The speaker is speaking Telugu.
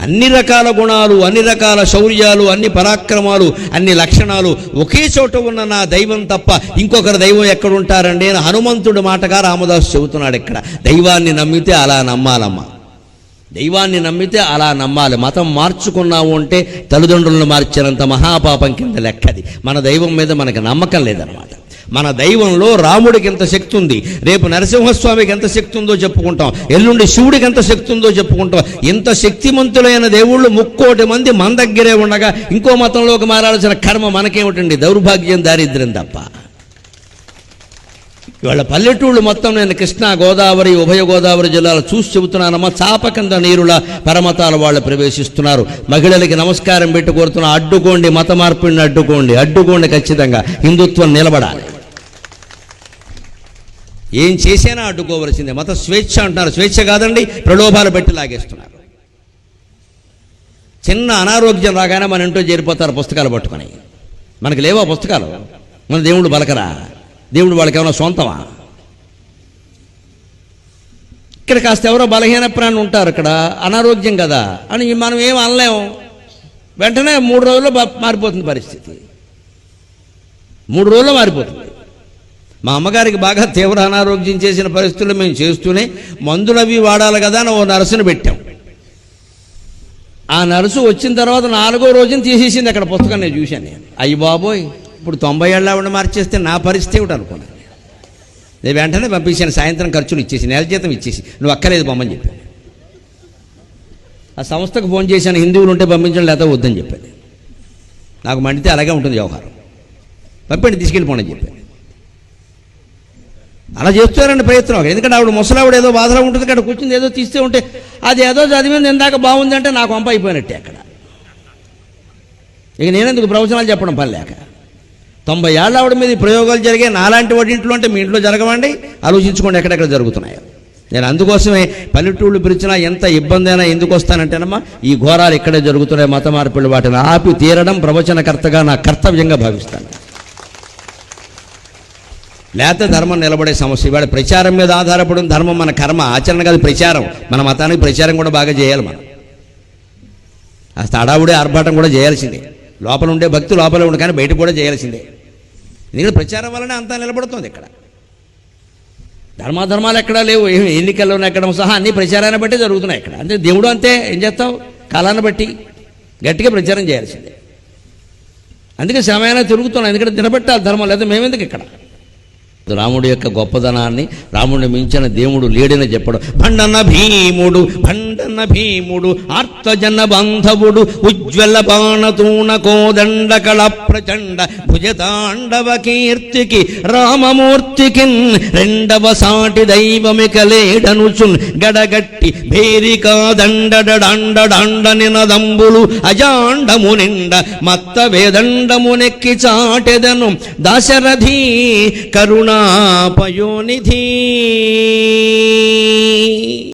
అన్ని రకాల గుణాలు అన్ని రకాల శౌర్యాలు అన్ని పరాక్రమాలు అన్ని లక్షణాలు ఒకే చోట ఉన్న నా దైవం తప్ప ఇంకొకరు దైవం ఎక్కడుంటారండి అని హనుమంతుడి మాటగా రామదాసు చెబుతున్నాడు ఇక్కడ. దైవాన్ని నమ్మితే అలా నమ్మాలమ్మా. దైవాన్ని నమ్మితే అలా నమ్మాలి. మతం మార్చుకున్నావు అంటే తల్లిదండ్రులను మార్చినంత మహాపాపం కింద లెక్కది. మన దైవం మీద మనకి నమ్మకం లేదనమాట మన దైవంలో రాముడికి ఎంత శక్తి ఉంది? రేపు నరసింహస్వామికి ఎంత శక్తి ఉందో చెప్పుకుంటాం. ఎల్లుండి శివుడికి ఎంత శక్తి ఉందో చెప్పుకుంటాం. ఇంత శక్తిమంతులైన దేవుళ్ళు ముక్కోటి మంది మన దగ్గరే ఉండగా ఇంకో మతంలోకి మారాల్సిన కర్మ మనకేమిటండి? దౌర్భాగ్యం దారిద్ర్యం తప్ప. ఇవాళ పల్లెటూళ్ళు మొత్తం నేను కృష్ణా గోదావరి ఉభయ గోదావరి జిల్లాలో చూసి చెబుతున్నానమ్మా. చాప కింద నీరుల పరమతాల వాళ్ళు ప్రవేశిస్తున్నారు. మహిళలకి నమస్కారం పెట్టి కోరుతున్నా అడ్డుకోండి మత మార్పిడిని అడ్డుకోండి. అడ్డుకోండి ఖచ్చితంగా. హిందుత్వం నిలబడాలి. ఏం చేసినా అడ్డుకోవలసిందే. మత స్వేచ్ఛ అంటున్నారు. స్వేచ్ఛ కాదండి ప్రలోభాలు పెట్టి లాగేస్తున్నారు. చిన్న అనారోగ్యం రాగానే మన ఇంట్లో చేరిపోతారు పుస్తకాలు పట్టుకొని. మనకి లేవా పుస్తకాలు? మన దేవుడు బలకరా? దేవుడు వాళ్ళకి ఏమైనా సొంతమా? ఇక్కడ కాస్త ఎవరో బలహీన ప్రాణి ఉంటారు ఇక్కడ అనారోగ్యం కదా అని మనం ఏం అనలేము వెంటనే మూడు రోజుల్లో మారిపోతుంది పరిస్థితి. మూడు రోజుల్లో మారిపోతుంది. మా అమ్మగారికి బాగా తీవ్ర అనారోగ్యం చేసిన పరిస్థితుల్లో మేము చేస్తూనే మందులు అవి వాడాలి కదా అని ఓ నర్సును పెట్టాం. ఆ నర్సు వచ్చిన తర్వాత నాలుగో రోజున తీసేసింది అక్కడ పుస్తకం నేను చూశాను నేను. అయ్యి బాబోయ్ ఇప్పుడు తొంభై ఏళ్ళ ఆవిడ మార్చేస్తే నా పరిస్థితి ఏమిటి అనుకున్నాను నేను వెంటనే పంపించాను సాయంత్రం ఖర్చులు ఇచ్చేసి నెల జీతం ఇచ్చేసి. నువ్వు అక్కలేదు బొమ్మని చెప్పాను. ఆ సంస్థకు ఫోన్ చేశాను హిందువులు ఉంటే పంపించడం లేకపోతే వద్దని చెప్పాను. నాకు మండితే అలాగే ఉంటుంది వ్యవహారం. పంపండి తీసుకెళ్ళిపోండి చెప్పాను. అలా చేస్తారండి ప్రయత్నం ఎందుకంటే ఆవిడ ముసలావిడ ఏదో బాధలో ఉంటుంది అక్కడ కూర్చుంది ఏదో తీస్తే ఉంటే అది ఏదో చదివింది ఇందాక బాగుంది అంటే నాకు పంప అయిపోయినట్టే అక్కడ. ఇక నేనెందుకు ప్రవచనాలు చెప్పడం పని లేక? తొంభై ఏళ్ళ ఆవిడ మీద ప్రయోగాలు జరిగే నాలాంటి వాడి ఇంట్లో అంటే మీ ఇంట్లో జరగవండి. ఆలోచించుకోండి ఎక్కడెక్కడ జరుగుతున్నాయో. నేను అందుకోసమే పల్లెటూళ్ళు పిలిచినా ఎంత ఇబ్బంది అయినా ఎందుకు వస్తానంటేనమ్మా ఈ ఘోరాలు ఇక్కడే జరుగుతున్నాయి మత మార్పులు వాటిని ఆపి తీరడం ప్రవచనకర్తగా నా కర్తవ్యంగా భావిస్తాను. లేకపోతే ధర్మం నిలబడే సమస్య. ఇవాళ ప్రచారం మీద ఆధారపడిన ధర్మం మన కర్మ ఆచరణ కాదు ప్రచారం. మన మతానికి ప్రచారం కూడా బాగా చేయాలి మనం. ఆ తడావుడే ఆర్భాటం కూడా చేయాల్సిందే. లోపల ఉండే భక్తి లోపల ఉండే కానీ బయట కూడా చేయాల్సిందే. ఎందుకంటే ప్రచారం వల్లనే అంతా నిలబడుతుంది ఇక్కడ. ధర్మాధర్మాలు ఎక్కడా లేవు. ఎన్నికల్లో ఎక్కడం సహా అన్ని ప్రచారాన్ని బట్టి జరుగుతున్నాయి ఇక్కడ. అంటే దేవుడు అంతే ఏం చేస్తావు? కాలాన్ని బట్టి గట్టిగా ప్రచారం చేయాల్సిందే. అందుకే సమయాన్ని తిరుగుతున్నాం. ఎందుకంటే నిలబెట్టాలి ధర్మం. లేదా మేమెందుకు ఇక్కడ? రాముడి యొక్క గొప్పదనాన్ని రాముడిని మించిన దేవుడు లేడని చెప్పడం. భండన భీముడు భండన భీముడు ఆర్తజన బంధవుడు ఉజ్వల బాణతూణ కోదండ కళ ప్రచండ భుజతాండవ కీర్తికి రామమూర్తికి రెండవ సాటి దైవమిక లేడనుచున్ గడగట్టి భేరికా దండడాండడాండ అజాండము నిండ మత్త వేదండమునెక్కి చాటెదను దశరథీ కరుణ కరుణాపయోనిధి